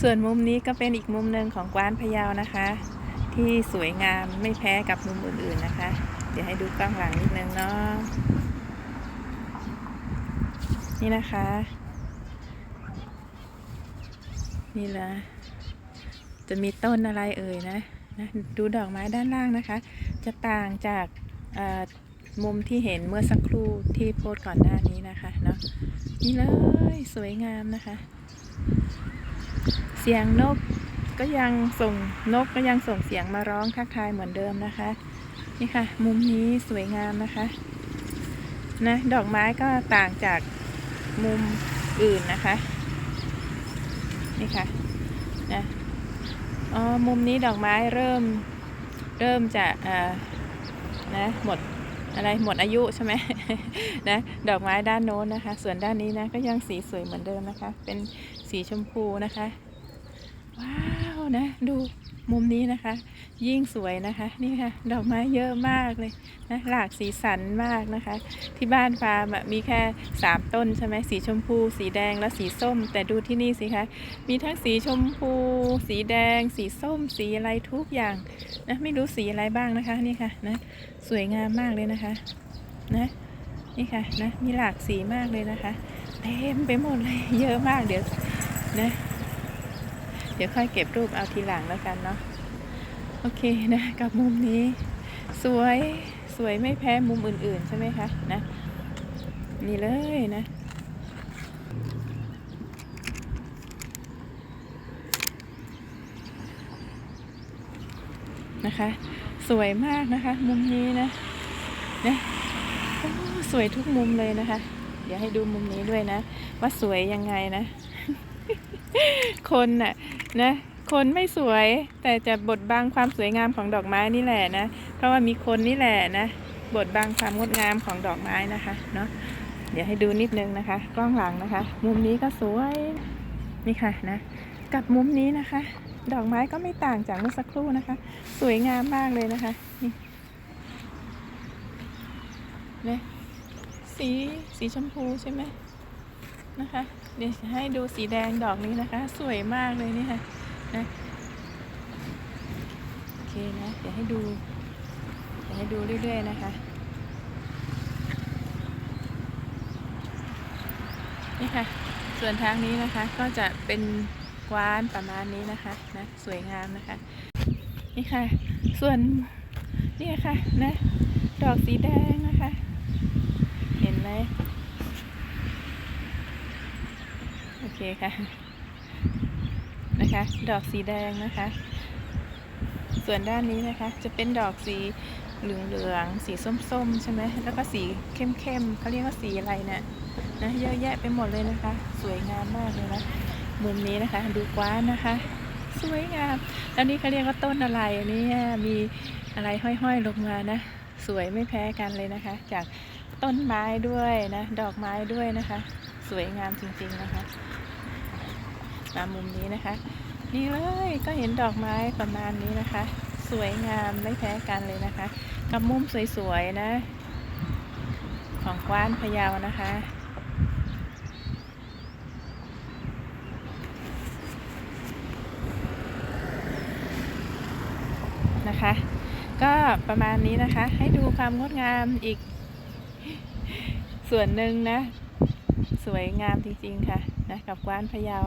ส่วนมุมนี้ก็เป็นอีกมุมหนึ่งของกวานพะเยานะคะ ที่สวยงามไม่แพ้กับมุมอื่นๆนะคะ เดี๋ยวให้ดูกล้องหลังนิดนึงเนาะนี่นะคะ นี่ละจะมีต้นอะไรเอ่ยนะนะดูดอกไม้ด้านล่างนะคะ จะต่างจากอ่อมุมที่เห็นเมื่อสักครู่ที่โพสก่อนหน้านี้นะคะเนาะนี่เลยสวยงามนะคะ เสียงนกก็ยังส่งนกก็ยังส่งเสียงมาร้องทักทายเหมือนเดิมนะคะ นี่ค่ะ มุมนี้สวยงามนะคะนะดอกไม้ก็ต่างจากมุมอื่นนะคะ นี่ค่ะนะอ๋อมุมนี้ดอกไม้เริ่มเริ่มจะอ่านะหมดอะไรหมดอายุใช่ไหมนะดอกไม้ด้านโน้นนะคะ ส่วนด้านนี้นะก็ยังสีสวยเหมือนเดิมนะคะ เป็นสีชมพูนะคะ ว้าวนะดูมุมนี้นะคะ ยิ่งสวยนะคะ นี่ค่ะ ดอกไม้เยอะมากเลยนะหลากสีสันมากนะคะ ที่บ้านฟาร์มมีแค่สามต้นใช่ไหมสีชมพู สีแดงและสีส้ม แต่ดูที่นี่สิคะมีทั้งสีชมพู สีแดง สีส้ม สีอะไรทุกอย่างนะไม่รู้สีอะไรบ้างนะคะนี่ค่ะนะสวยงามมากเลยนะคะนะนี่ค่ะนะมีหลากสีมากเลยนะคะเต็มไปหมดเลยเยอะมากเดี๋ยวนะ ดี๋ยวค่อยเก็บรูปเอาทีหลังแล้วกันเนาะโอเคนะกับมุมนี้ สวยสวยไม่แพ้มุมอื่น ๆ ใช่ไหมคะนะนี่เลยนะนะคะ สวยมากนะคะ มุมนี้นะนะสวยทุกมุมเลยนะคะ เดี๋ยวให้ดูมุมนี้ด้วยนะ ว่าสวยยังไงนะ คนน่ะ นะคนไม่สวยแต่จะบดบังความสวยงามของดอกไม้นี่แหละนะ เพราะว่ามีคนนี่แหละนะบดบังความงดงามของดอกไม้นะคะเนาะเดี๋ยวให้ดูนิดนึงนะคะ กล้องหลังนะคะ มุมนี้ก็สวยนี่ค่ะนะ กับมุมนี้นะคะ ดอกไม้ก็ไม่ต่างจากเมื่อสักครู่นะคะ สวยงามมากเลยนะคะนี่นะสีสีชมพูใช่ไหม นะคะเดี๋ยวจะให้ดูสีแดงดอกนี้นะคะ สวยมากเลยนี่ค่ะนะโอเคนะ เดี๋ยวให้ดู เดี๋ยวให้ดูเรื่อยๆนะคะนี่ค่ะ ส่วนทางนี้นะคะก็จะเป็นกว้านประมาณนี้นะคะนะสวยงามนะคะ นี่ค่ะ ส่วนนี่ค่ะนะ ดอกสีแดงนะคะ เห็นไหมโอ เคค่ะนะคะ ดอกสีแดงนะคะ ส่วนด้านนี้นะคะ จะเป็นดอกสีเหลืองๆสีส้มๆ ใช่ไหมแล้วก็สีเข้มๆเขาเรียกว่าสีอะไรเนี่ยนะเยอะแยะไปหมดเลยนะคะ สวยงามมากเลยนะมุมนี้นะคะดูกว้านนะคะ สวยงามแล้วนี่เขาเรียกว่าต้นอะไรอันนี้มีอะไรห้อยๆลงมานะ สวยไม่แพ้กันเลยนะคะ จากต้นไม้ด้วยนะ ดอกไม้ด้วยนะคะ สวยงามจริงๆนะคะ มามุมนี้นะคะ นี่เลยก็เห็นดอกไม้ประมาณนี้นะคะ สวยงามไม่แพ้กันเลยนะคะ กับมุมสวยๆนะ ของกว้านพะเยานะคะนะคะ ก็ประมาณนี้นะคะ ให้ดูความงดงามอีก ส่วนหนึ่งนะ สวยงามจริงๆค่ะนะกับกว้านพะเยา